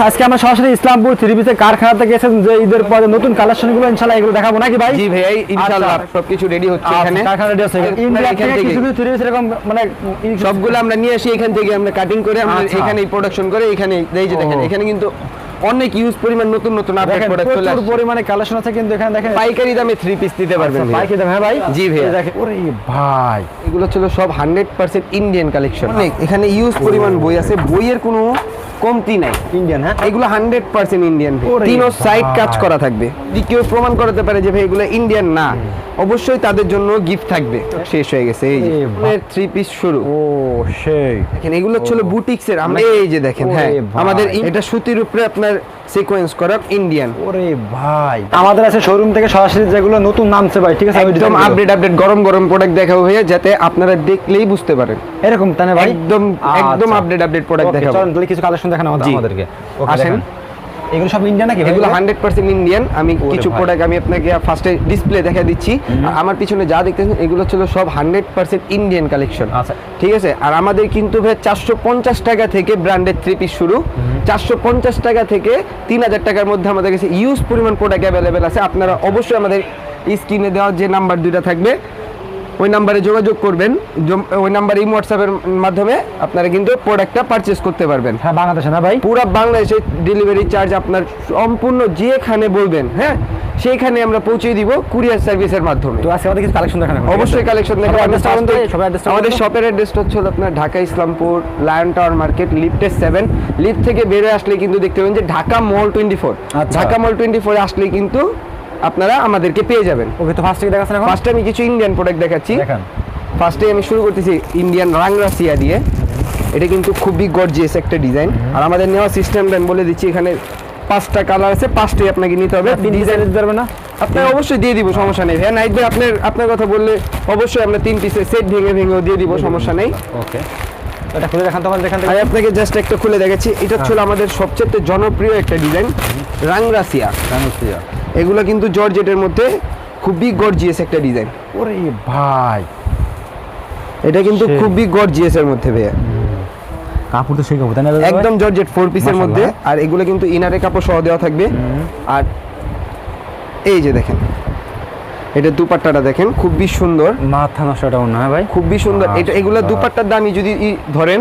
আজকে আমরা সরাসরি ইসলামপুর থ্রি পিসের কারখানাতে গেছেন যে ঈদের পরে নতুন কালেকশনগুলো ইনশাল্লাহ এগুলো দেখাবো। নাকি ভাই? জি ভাই ইনশাআল্লাহ আচ্ছা। সবকিছু রেডি হচ্ছে আচ্ছা, এখানে। কারখানা ready আছে। ইন্ডিয়া থেকে থেকে কিছু কিছু থ্রি পিস এরকম মানে সবগুলো আমরা নিয়ে আসি এখান থেকে আমরা কাটিং করে আমরা আচ্ছা। এখানে প্রোডাকশন করে এখানে এই যে দেখেন এখানে কিন্তু অনেক ইউজ পরিমাণ নতুন নতুন আপডেট প্রোডাক্ট চলে আসছে। পরিমাণে কালেকশন আছে কিন্তু এখানে দেখেন পাইকারি দামে থ্রি পিস দিতে পারবেন পাইকারি দাম হ্যাঁ ভাই? জি। এই দেখেন ওরে ভাই। এগুলো ছিল সব হান্ড্রেড পার্সেন্ট ইন্ডিয়ান কালেকশন অনেক এখানে ইউজ পরিমাণ বই আছে। বইয়ের কোনো কমতি নাই। ইন্ডিয়ান হ্যাঁ? এগুলো হান্ড্রেড পার্সেন্ট ইন্ডিয়ান তিনও সাইড কাজ করা থাকবে। যদি কেউ প্রমাণ করাতে পারে যে ভাই এগুলো ইন্ডিয়ান না। অবশ্যই তাদের জন্য গিফট থাকবে। শেষ হয়ে গেছে এই যে থ্রি পিস শুরু। ও সেই। দেখেন এগুলো ছিল বুটিক্স এর আমরা এই যে দেখেন হ্যাঁ আমাদের এটা সুতির উপরে আপনার সিকোয়েন্স করা ইন্ডিয়ান ওরে ভাই। আমাদের আছে শোরুম থেকে সরাসরি যেগুলো নতুন নামছে ভাই ঠিক আছে? একদম আপডেট আপডেট গরম গরম প্রোডাক্ট দেখাবো ভাইয়া যাতে আপনারা দেখলেই বুঝতে পারেন। এরকম তাই না ভাই? একদম একদম। আপডেট আপডেট প্রোডাক্ট দেখাবো। চলেন তাহলে কিছু কালেকশন দেখান আমাদের আমাদেরকে। আসেন। এগুলো সব ইন্ডিয়ান নাকি এগুলো হান্ড্রেড পার্সেন্ট ইন্ডিয়ান আমি কিছু প্রোডাক্ট আমি আপনাকে ফার্স্টে ডিসপ্লে দেখা দিচ্ছি। আমার পিছনে যা দেখতেছেন এগুলো ছিল সব হান্ড্রেড পার্সেন্ট ইন্ডিয়ান কালেকশন আচ্ছা। ঠিক আছে? আর আমাদের কিন্তু ভাই চারশো পঞ্চাশ টাকা থেকে ব্র্যান্ডেড থ্রি পিস শুরু। চারশো পঞ্চাশ টাকা থেকে তিন হাজার টাকার মধ্যে আমাদের কাছে ইউজ পরিমাণ প্রোডাক্ট অ্যাভেলেবেল আছে। আপনারা অবশ্যই আমাদের স্ক্রিনে দেওয়া যে নাম্বার দুইটা থাকবে ওই নাম্বারে যোগাযোগ করবেন। ওই নাম্বারে এই হোয়াটসঅ্যাপের মাধ্যমে আপনারা কিন্তু প্রোডাক্টটা পারচেস করতে পারবেন। হ্যাঁ বাংলাদেশে না ভাই? পুরো বাংলাদেশে ডেলিভারি চার্জ আপনার সম্পূর্ণ যেখানে বলবেন হ্যাঁ সেইখানে আমরা পৌঁছে দিব কুরিয়ার সার্ভিসের মাধ্যমে। তো আজকে আমাদের কিছু কালেকশন দেখান অবশ্যই কালেকশন দেখে সবার address টা বলুন তো, সবার address টা বলুন আমাদের শপের অ্যাড্রেসটা হচ্ছে আপনার Dhaka Islampur lion tower market লিফটের সেভেন লিফট থেকে বের হয়ে আসলে কিন্তু দেখতে পাবেন যে Dhaka mall twenty four. Dhaka mall twenty ফোরে আসলে কিন্তু আপনারা আমাদেরকে পেয়ে যাবেন। ওকে তো ফার্স্ট থেকে দেখাচ্ছেন এখন? ফার্স্টে আমি কিছু ইন্ডিয়ান প্রোডাক্ট দেখাচ্ছি। দেখান। ফার্স্টে আমি শুরু করতেছি ইন্ডিয়ান রাংরাসিয়া দিয়ে। এটা কিন্তু খুবই গর্জিয়াস একটা ডিজাইন আর আমাদের নেওয়া সিস্টেমটা আমি বলে দিচ্ছি এখানে পাঁচটা কালার আছে পাঁচটাই আপনাকে নিতে হবে। তিন ডিজাইন দিতে পারবে না? আপনার অবশ্যই দিয়ে দিব সমস্যা নেই। হ্যাঁ নাইট ভাই আপনার আপনার কথা বললে অবশ্যই আমরা তিন পিসের সেট ভেঙে ভেঙেও দিয়ে দিব সমস্যা নেই। ওকে। এটা খুলে দেখান তো আমাদের দেখান আমি আপনাকে জাস্ট একটা খুলে দেখাচ্ছি। এটা ছিল আমাদের সবচেয়ে জনপ্রিয় একটা ডিজাইন রাংরাসিয়া দেখান এগুলো কিন্তু জর্জেটের মধ্যে খুবই গর্জিয়াস একটা ডিজাইন ওরে ভাই। এটা কিন্তু খুবই গর্জিয়াস এর মধ্যে ভাইয়া। কাপড় তো সেই কাপড় তাই না একদম জর্জেট ফোর পিসের মধ্যে। আর এগুলো কিন্তু ইনারে কাপড় সহ দেওয়া থাকবে। আর এই যে দেখেন এটা দুপাট্টাটা দেখেন খুবই সুন্দর। মাথা নষ্ট এটা অন্য হ্যাঁ ভাই। খুবই সুন্দর। এটা এগুলো দুপাট্টার দামই যদি ধরেন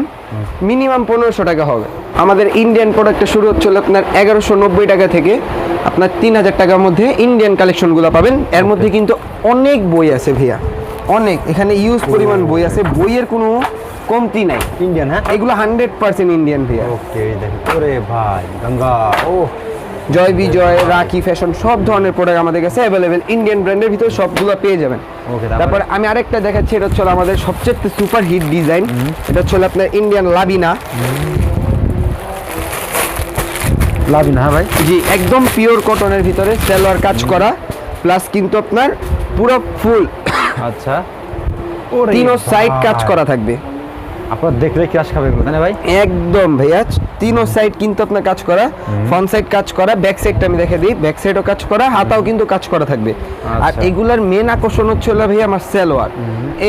মিনিমাম পনেরোশো টাকা হবে। আমাদের ইন্ডিয়ান প্রোডাক্টটা শুরু হচ্ছিল আপনার এগারোশো নব্বই টাকা থেকে। আপনার তিন হাজার টাকার মধ্যে ইন্ডিয়ান কালেকশনগুলো পাবেন। এর মধ্যে কিন্তু অনেক বই আছে ভাইয়া। অনেক। এখানে ইউজ পরিমাণ বই আছে। বইয়ের কোনো কমতি নাই। ইন্ডিয়ান হ্যাঁ? এগুলো হান্ড্রেড পার্সেন্ট ইন্ডিয়ান ভাইয়া। ওকে দেখেন। ওরে ভাই গঙ্গা। ও জয় বিজয় রাখি ফ্যাশন সব ধরনের প্রোডাক্ট আমাদের কাছে অ্যাভেলেবেল ইন্ডিয়ান ব্র্যান্ডের ভিতরে সবগুলো পেয়ে যাবেন। তারপর? আমি আরেকটা দেখাচ্ছি এটা হচ্ছে আমাদের সবচেয়ে সুপার হিট ডিজাইন এটা হচ্ছে আপনার ইন্ডিয়ান লাবিনা লাভি না হ্যাঁ ভাই? জি একদম পিওর কটনের ভিতরে সেলোয়ার কাজ করা প্লাস কিন্তু আপনার পুরো ফুল আচ্ছা। তিনও সাইড কাজ করা থাকবে। আপনার দেখলে ক্রাশ খাবে না ভাই? একদম ভাইয়া। তিনও সাইড কিন্তু আপনার কাজ করা ফ্রন্ট সাইড কাজ করা ব্যাক সাইডটা আমি দেখে দিই ব্যাক সাইডও কাজ করা হাতাও কিন্তু কাজ করা থাকবে। আর আচ্ছা। এগুলার মেন আকর্ষণ হচ্ছে হলো ভাইয়া আমার সেলোয়ার।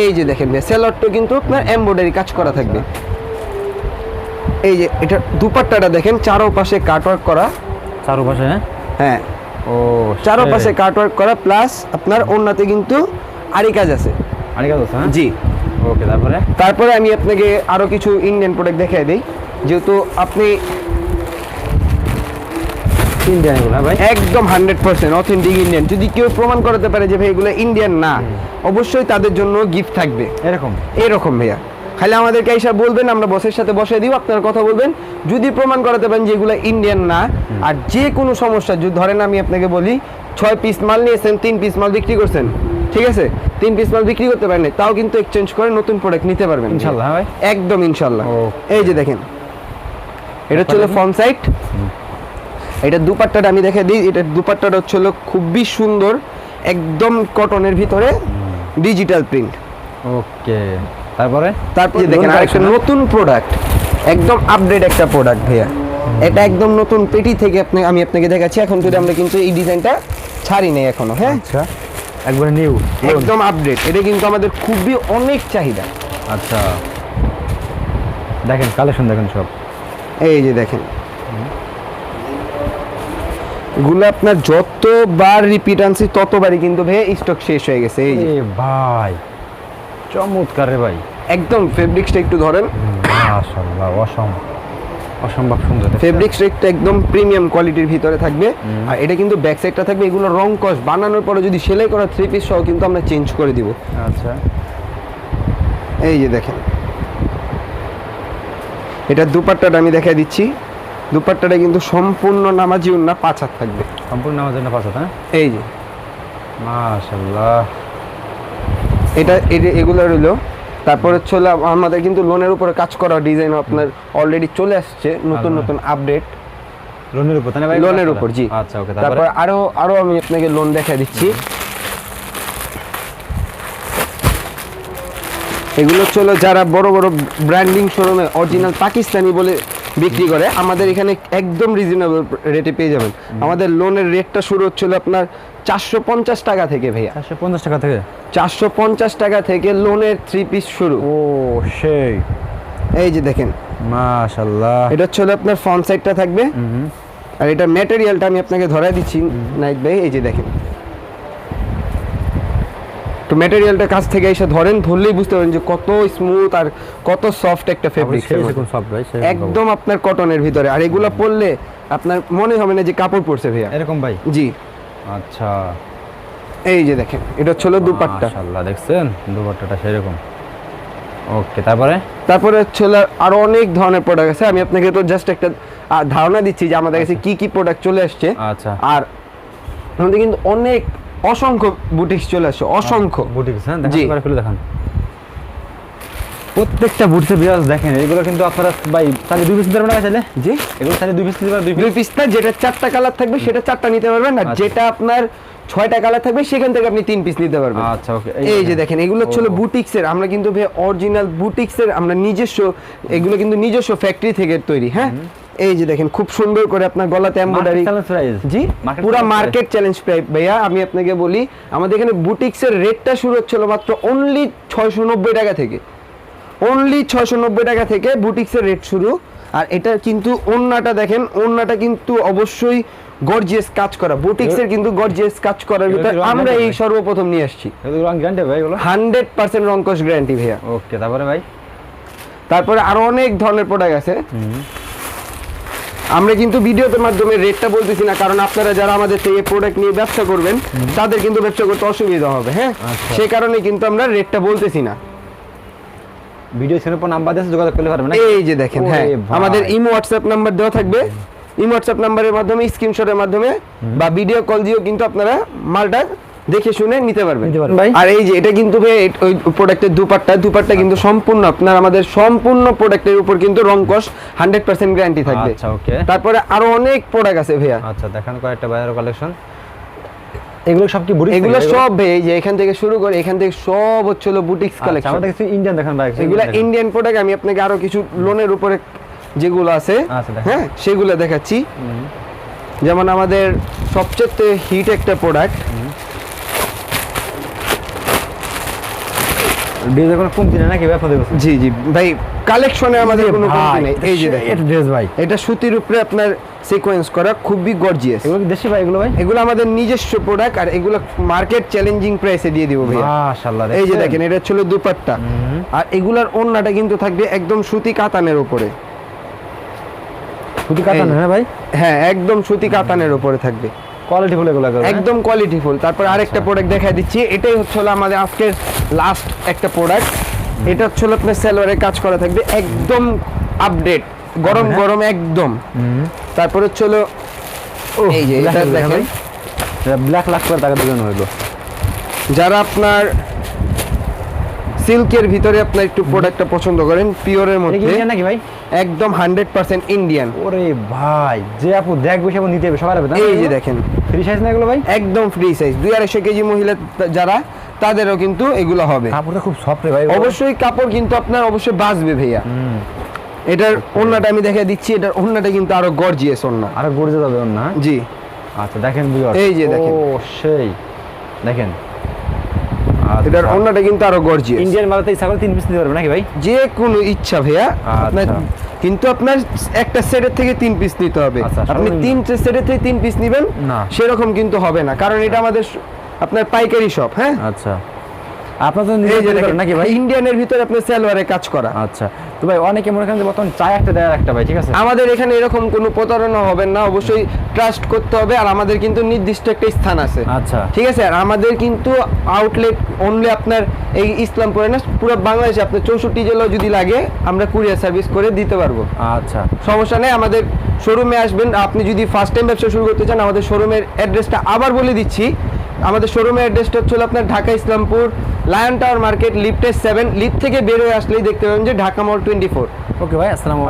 এই যে দেখেন ভাই সেলোয়ারটা কিন্তু আপনার এমব্রয়ডারি কাজ করা থাকবে। এই যে এটা দুপাট্টাটা দেখেন চারো পাশে কাটওয়ার্ক করা। চারু পাশে হ্যাঁ? হ্যাঁ। ও চারো পাশে কাটওয়ার্ক করা প্লাস আপনার অন্যতে কিন্তু আরি কাজ আছে। আরে কাজ হ্যাঁ? জি। ওকে তারপরে? তারপরে আমি আপনাকে আরও কিছু ইন্ডিয়ান প্রোডাক্ট দেখাই দিই। যেহেতু আপনি ইন্ডিয়ান এগুলো হ্যাঁ ভাই? একদম হান্ড্রেড পার্সেন্ট অথেন্টিক ইন্ডিয়ান যদি কেউ প্রমাণ করাতে পারে যে ভাই এগুলো ইন্ডিয়ান না অবশ্যই তাদের জন্য গিফট থাকবে। এরকম? এরকম ভাইয়া। খালি আমাদেরকে এসে বলবেন আমরা বসের সাথে বসে দিব আপনারা কথা বলবেন। যদি প্রমাণ করাতে পারেন যে এগুলো ইন্ডিয়ান না আর যে কোনো সমস্যা যদি ধরেন আমি আপনাকে বলি ছয় পিস মাল নিয়েছেন তিন পিস মাল বিক্রি করছেন ঠিক আছে? তিন পিস মাল বিক্রি করতে পারেন তাও কিন্তু এক্সচেঞ্জ করে নতুন প্রোডাক্ট নিতে পারবেন। ইনশাল্লাহ হ্যাঁ ভাই। একদম ইনশাল্লাহ। এই যে দেখেন এটা হচ্ছে ফ্রন্ট সাইড এটা দুপাট্টাটা আমি দেখে দিই। এটা দুপাট্টাটা হচ্ছে খুবই সুন্দর একদম কটনের ভিতরে ডিজিটাল প্রিন্ট ওকে তারপরে? তারপরে দেখেন আরেকটা নতুন প্রোডাক্ট একদম আপডেট একটা প্রোডাক্ট ভাইয়া। এটা একদম নতুন পেটি থেকে আপনি আমি আপনাকে দেখাচ্ছি। এখন যদি আমরা কিন্তু এই ডিজাইনটা ছাড়ি নাই এখনও হ্যাঁ? আচ্ছা একবারে নিউ একদম আপডেট এটা কিন্তু আমাদের খুবই অনেক চাহিদা। আচ্ছা। দেখেন কালেকশন দেখেন সব। এই যে দেখেন। এগুলো আপনার যতবার রিপিট আনছি ততবারই কিন্তু ভাইয়া স্টক শেষ হয়ে গেছে এই যে। ভাই চমৎকার রে ভাই। একদম ফেব্রিক্সটা একটু ধরেন। মাশাআল্লাহ অসম্ভব অসম্ভব সুন্দর দেখছেন? ফেব্রিক্সটা একটু একদম প্রিমিয়াম কোয়ালিটির ভিতরে থাকবে। আর এটা কিন্তু ব্যাক সাইডটা থাকবে এগুলো রং কস বানানোর পরে যদি সেলাই করা থ্রি পিস সহ কিন্তু আমরা চেঞ্জ করে দিব। আচ্ছা। এই যে দেখেন। এটা দুপাট্টাটা আমি দেখা দিচ্ছি। দুপাট্টাটা কিন্তু সম্পূর্ণ নামাজি উন্না পাঁচ হাত থাকবে। সম্পূর্ণ আমার জন্য পাঁচ হাত হ্যাঁ? এই যে। মাশাআল্লাহ। এটা এটা এগুলো রইল। তারপরে হচ্ছে আমাদের কিন্তু লোনের উপরে কাজ করা ডিজাইন আপনার অলরেডি চলে আসছে নতুন। নতুন আপডেট লোনের উপর লোনের উপর জি। আচ্ছা ওকে তারপর? আরও আরও আমি আপনাকে লোন দেখা দিচ্ছি। এগুলো চলো যারা বড় বড় ব্র্যান্ডিং শোরুমে অরিজিনাল পাকিস্তানি বলে বিক্রি করে আমাদের এখানে একদম রিজনেবল রেটে পেয়ে যাবেন। আমাদের লোনের রেটটা শুরু হচ্ছিল আপনার চারশো পঞ্চাশ টাকা থেকে ভাইয়া। চারশো পঞ্চাশ টাকা থেকে? চারশো পঞ্চাশ টাকা থেকে লোনের থ্রি পিস শুরু। ও সেই। এই যে দেখেন। মাশাআল্লাহ। এটা হচ্ছে আপনার ফ্রন্ট সাইডটা থাকবে। আর এটা ম্যাটেরিয়ালটা আমি আপনাকে ধরাই দিচ্ছি নাইট ভাই এই যে দেখেন। তো ম্যাটেরিয়ালটা কাছ থেকে এসে ধরেন ধরলেই বুঝতে পারেন যে কত স্মুথ আর কত সফট একটা ফেব্রিক একদম আপনার কটনের ভিতরে। আর এগুলো পরলে আপনার মনে হবে না যে কাপড় পরছে ভাইয়া। এরকম ভাই? জি। আচ্ছা। এই যে দেখেন এটা হচ্ছে দুপাট্টা। মাশাআল্লাহ দেখছেন? দুপাট্টাটা সেরকম। ওকে তারপরে? তারপরে হচ্ছে আরও অনেক ধরনের প্রোডাক্ট আছে। আমি আপনাকে তো জাস্ট একটা ধারণা দিচ্ছি যে আমাদের কাছে কি কি প্রোডাক্ট চলে আসছে। আচ্ছা। আর আমাদের কিন্তু অনেক অসংখ্য বুটিক্স চলে আসছে অসংখ্য। বুটিক হ্যাঁ জি। দেখান করে খুলে দেখান। প্রত্যেকটা বুটসের বিরাজ দেখেন এগুলো কিন্তু আপনারা ভাই তাহলে দুই পিস নিতে পারবেন না চাইলে? জি। এগুলো তাহলে দুই পিস নিতে পারবেন দুই পিস পিসটা যেটা চারটা কালার থাকবে সেটা চারটা নিতে পারবেন আর আচ্ছা। যেটা আপনার ছয়টা কালার থাকবে সেখান থেকে আপনি তিন পিস নিতে পারবেন। আচ্ছা ওকে এই যে দেখেন। এগুলো ছিল ও। বুটিক্সের আমরা কিন্তু ভাই অরিজিনাল বুটিক্সের আমরা নিজস্ব এগুলো কিন্তু নিজস্ব ফ্যাক্টরি থেকে তৈরি হ্যাঁ? এই যে দেখেন খুব সুন্দর করে আপনার গলাতে এমব্রয়ডারি জি পুরো মার্কেট চ্যালেঞ্জ প্রাইস ভাইয়া আমি আপনাকে বলি আমাদের এখানে বুটিক্সের রেটটা শুরু হচ্ছিল মাত্র অনলি ছয়শো নব্বই টাকা থেকে। অনলি ছয়শো নব্বই টাকা থেকে বুটিক্সের রেট শুরু। আর এটা কিন্তু ওন্নাটা দেখেন ওন্নাটা কিন্তু অবশ্যই গর্জিয়াস কাজ করা। বুটিক্সের কিন্তু গর্জিয়াস কাজ করার ভিতরে আমরা এই সর্বপ্রথম নিয়ে আসছি। রং গ্যারান্টি ভাই এগুলো? হান্ড্রেড পার্সেন্ট রঙ্কশ গ্যারান্টি ভাইয়া। ওকে তারপরে ভাই? তারপরে আরও অনেক ধরনের প্রোডাক্ট আছে। আমরা কিন্তু ভিডিওতে মাধ্যমে রেটটা বলতেছি না কারণ আপনারা যারা আমাদের থেকে প্রোডাক্ট নিয়ে ব্যবসা করবেন তাদের কিন্তু ব্যবসা করতে অসুবিধা হবে হ্যাঁ? আচ্ছা। সেই কারণে কিন্তু আমরা রেটটা বলতেছি না। ভিডিও স্ক্রিনের উপর নাম্বার দিয়ে যোগাযোগ করতে পারবেন এই যে দেখেন হ্যাঁ আমাদের ইমো হোয়াটসঅ্যাপ নাম্বার দেওয়া থাকবে। ইমো হোয়াটসঅ্যাপ নাম্বারের মাধ্যমে স্ক্রিনশটের মাধ্যমে বা ভিডিও কল দিয়েও কিন্তু আপনারা মালটা দেখে শুনে নিতে পারবেন ভাই। আর এই যে এটা কিন্তু ভাই ওই প্রোডাক্টের দুপাট্টা দুপাট্টা কিন্তু সম্পূর্ণ আপনার আমাদের সম্পূর্ণ প্রোডাক্টের উপর কিন্তু রং কস হান্ড্রেড পার্সেন্ট গ্যারান্টি থাকবে। আচ্ছা ওকে তারপরে আরও অনেক প্রোডাক্ট আছে ভাইয়া। আচ্ছা দেখান কয়েকটা কালেকশন এগুলো সব কি বুটিক এগুলো সব এই যে এখান থেকে শুরু করে এখান থেকে সব হচ্ছে হলো বুটিক্স কালেকশন আমাদের কিছু ইন্ডিয়ান দেখান ভাই এগুলা ইন্ডিয়ান প্রোডাক্ট আমি আপনাকে আরও কিছু লোনের উপরে যেগুলো আছে আচ্ছা, হ্যাঁ সেগুলো দেখাচ্ছি। যেমন আমাদের সবচেয়ে হিট একটা প্রোডাক্ট ডিজাইন কোনো কমতি নেই নাকি? ব্যাপার দেখো জি জি। ভাই কালেকশনে আমাদের কোনো কমতি নেই। এই যে এটা ড্রেস ভাই। এটা সুতির উপরে আপনার সিকোয়েন্স করা খুবই গর্জিয়াস এগুলো দেশি ভাই এগুলো ভাই? এগুলো আমাদের নিজস্ব প্রোডাক্ট আর এগুলো মার্কেট চ্যালেঞ্জিং প্রাইসে দিয়ে দিব ভাইয়া। মাশাআল্লাহ এই যে দেখেন এটা ছিল দুপাট্টা। আর এগুলার ওন্নাটা কিন্তু থাকবে একদম সুতি কাতানের উপরে। সুতি কাতান হ্যাঁ ভাই? হ্যাঁ একদম সুতি কাতানের উপরে থাকবে। কোয়ালিটি ফুল এগুলো একদম কোয়ালিটি ফুল। তারপর আরেকটা প্রোডাক্ট দেখাই দিচ্ছি। এটাই হচ্ছে হলো আমাদের আজকের লাস্ট একটা প্রোডাক্ট এটা হচ্ছে হলো আপনার সেলোয়ারে কাজ করা থাকবে। একদম আপডেট গরম গরম একদম। তারপর হচ্ছে হলো এই যে এটা দেখেন। ব্ল্যাক লাখ করে টাকা দেবেন হইল। যারা আপনার সিল্কের ভিতরে আপনার একটু প্রোডাক্টটা পছন্দ করেন পিওরের মধ্যে। ইন্ডিয়ান নাকি ভাই? একদম হান্ড্রেড পার্সেন্ট ইন্ডিয়ান ওরে ভাই যে আপু দেখবে সে নিতে হবে সবার হবে এই যে দেখেন। ফ্রি সাইজ না এগুলো ভাই? একদম ফ্রি সাইজ দুই আড়াইশো কেজি মহিলা যারা তাদেরও কিন্তু এগুলো হবে। কাপড়টা খুব সফট ভাই অবশ্যই কাপড় কিন্তু আপনার অবশ্যই বাঁচবে ভাইয়া। এটার ওন্নাটা আমি দেখে দিচ্ছি এটার ওন্নাটা কিন্তু আরও গর্জিয়াস ওন্না আরও গড়ে যাবে ওর না জি। আচ্ছা দেখেন এই যে দেখেন। ও সেই। দেখেন এটার অন্যটা কিন্তু আরও গর্জিয়াস ইন্ডিয়ান করে তিন পিস নিতে পারবে নাকি ভাই? যে কোনো ইচ্ছা ভাইয়া আপনার আচ্ছা। কিন্তু আপনার একটা সেটের থেকে তিন পিস নিতে হবে। আচ্ছা, আপনি। তিন সেটের থেকে তিন পিস নেবেন সেরকম কিন্তু হবে না। কারণ এটা আমাদের আপনার পাইকারি শপ হ্যাঁ? আচ্ছা। আপনার করেন নাকি ভাই? ইন্ডিয়ানের ভিতরে আপনার সেলওয়ারে কাজ করা। আচ্ছা। তো ভাই অনেকে মনে করেন যে বর্তমান চায় একটা দেওয়ার একটা ভাই ঠিক আছে? আমাদের এখানে এরকম কোনো প্রতারণা হবে না অবশ্যই ট্রাস্ট করতে হবে আর আমাদের কিন্তু নির্দিষ্ট একটা স্থান আছে। আচ্ছা। ঠিক আছে? আর আমাদের কিন্তু আউটলেট অনলি আপনার এই ইসলামপুরে না পুরো বাংলাদেশে আপনার চৌষট্টি জেলাও যদি লাগে আমরা কুরিয়ার সার্ভিস করে দিতে পারব। আচ্ছা। সমস্যা নেই আমাদের শোরুমে আসবেন আপনি যদি ফার্স্ট টাইম ব্যবসা শুরু করতে চান আমাদের শোরুমের অ্যাড্রেসটা আবার বলে দিচ্ছি। আমাদের শোরুমের অ্যাড্রেসটা হচ্ছে আপনার Dhaka Islampur lion tower market লিফটের সেভেন লিফট থেকে বেরোয় আসলেই দেখতে পাবেন যে Dhaka mall twenty four okay ভাই, আসসালামু